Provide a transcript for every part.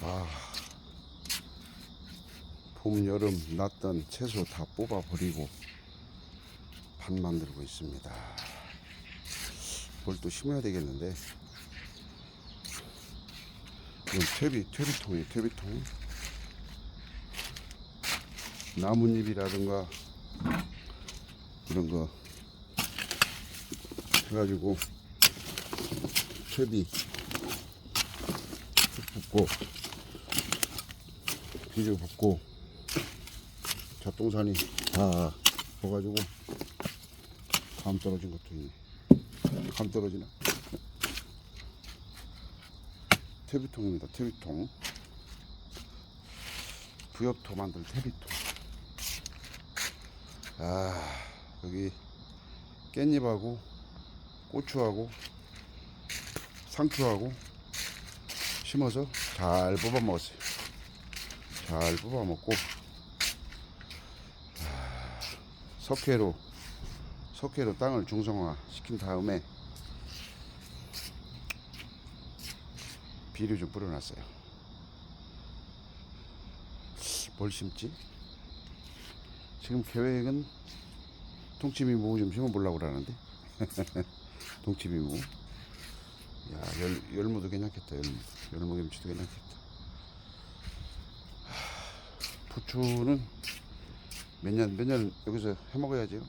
아, 봄, 여름 났던 채소 다 뽑아버리고 밭 만들고 있습니다. 뭘 또 심어야 되겠는데. 이건 퇴비, 퇴비통이에요, 퇴비통. 나뭇잎이라든가 이런 거 해가지고 퇴비 붓고 비료 붓고 잣동산이 다 먹어가지고 감 떨어진 것도 있네. 감 떨어지나 퇴비통입니다 퇴비통. 부엽토 만들 퇴비통. 아 여기 깻잎하고 고추하고 상추하고 심어서 잘 뽑아 먹었어요. 잘 뽑아 먹고 아, 석회로 석회로 땅을 중성화 시킨 다음에 비료 좀 뿌려놨어요. 뭘 심지? 지금 계획은 동치미 무 좀 심어보려고 그러는데 동치미 무 야 열, 열무도 괜찮겠다 열무 열무 김치도 괜찮겠다 하, 부추는 몇 년, 몇 년 여기서 해 먹어야지요.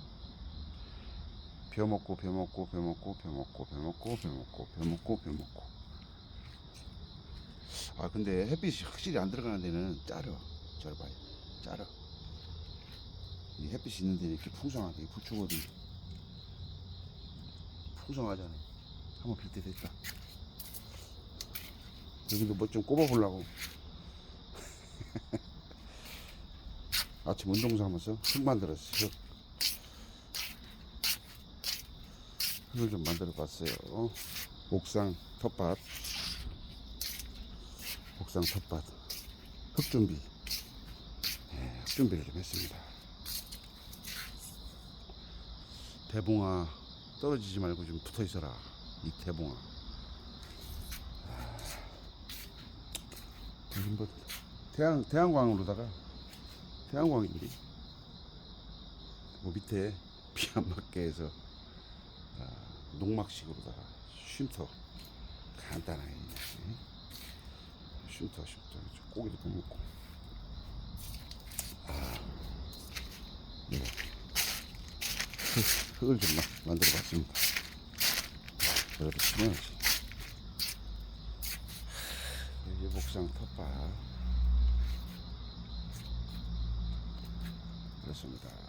벼 먹고, 벼 먹고, 벼 먹고, 벼 먹고, 벼 먹고, 벼 먹고, 벼 먹고, 벼 먹고. 아, 근데 햇빛이 확실히 안 들어가는 데는 짜려. 절 봐요. 짜려. 이 햇빛이 있는 데는 이렇게 풍성하대. 부추거든. 풍성하잖아요. 한번 빌 때 됐다. 여기도 뭐 좀 꼽아보려고. 아침 운동 삼아서 흙 만들었어요. 흙. 흙을 좀 만들어 봤어요. 옥상 텃밭. 옥상 텃밭. 흙 준비. 네, 흙 준비를 좀 했습니다. 대봉아 떨어지지 말고 좀 붙어 있어라. 이 대봉아. 무슨 뭐 태양 태양광으로다가 태양광인데 뭐 밑에 비 안 맞게 해서 아, 농막식으로다가 쉼터 간단하게 예? 쉼터 쉼터. 고기도 좀 먹고. 아, 네. 흙, 흙을 좀 마- 만들어 봤습니다. 그래도 심어야지. 여기 목상 텃밭 그렇습니다